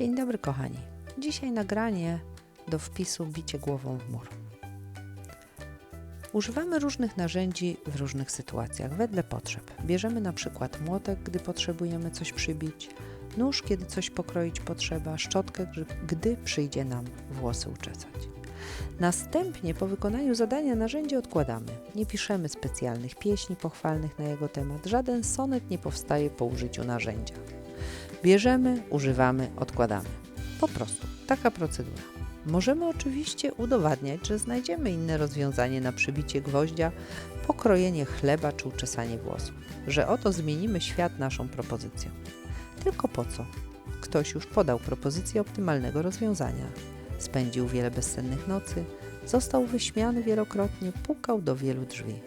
Dzień dobry, kochani. Dzisiaj nagranie do wpisu bicie głową w mur. Używamy różnych narzędzi w różnych sytuacjach, wedle potrzeb. Bierzemy na przykład młotek, gdy potrzebujemy coś przybić, nóż, kiedy coś pokroić potrzeba, szczotkę, gdy- przyjdzie nam włosy uczesać. Następnie po wykonaniu zadania narzędzie odkładamy. Nie piszemy specjalnych pieśni pochwalnych na jego temat. Żaden sonet nie powstaje po użyciu narzędzia. Bierzemy, używamy, odkładamy. Po prostu taka procedura. Możemy oczywiście udowadniać, że znajdziemy inne rozwiązanie na przybicie gwoździa, pokrojenie chleba czy uczesanie włosów, że oto zmienimy świat naszą propozycją. Tylko po co? Ktoś już podał propozycję optymalnego rozwiązania. Spędził wiele bezsennych nocy, został wyśmiany wielokrotnie, pukał do wielu drzwi.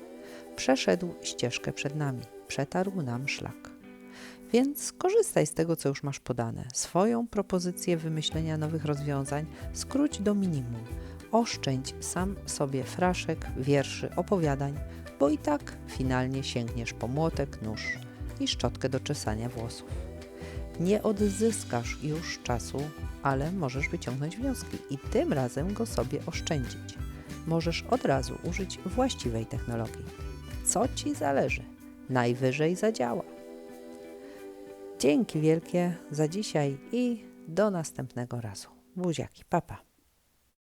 Przeszedł ścieżkę przed nami, przetarł nam szlak. Więc skorzystaj z tego, co już masz podane. Swoją propozycję wymyślenia nowych rozwiązań skróć do minimum. Oszczędź sam sobie fraszek, wierszy, opowiadań, bo i tak finalnie sięgniesz po młotek, nóż i szczotkę do czesania włosów. Nie odzyskasz już czasu, ale możesz wyciągnąć wnioski i tym razem go sobie oszczędzić. Możesz od razu użyć właściwej technologii. Co ci zależy? Najwyżej zadziała. Dzięki wielkie za dzisiaj i do następnego razu. Buziaki, papa.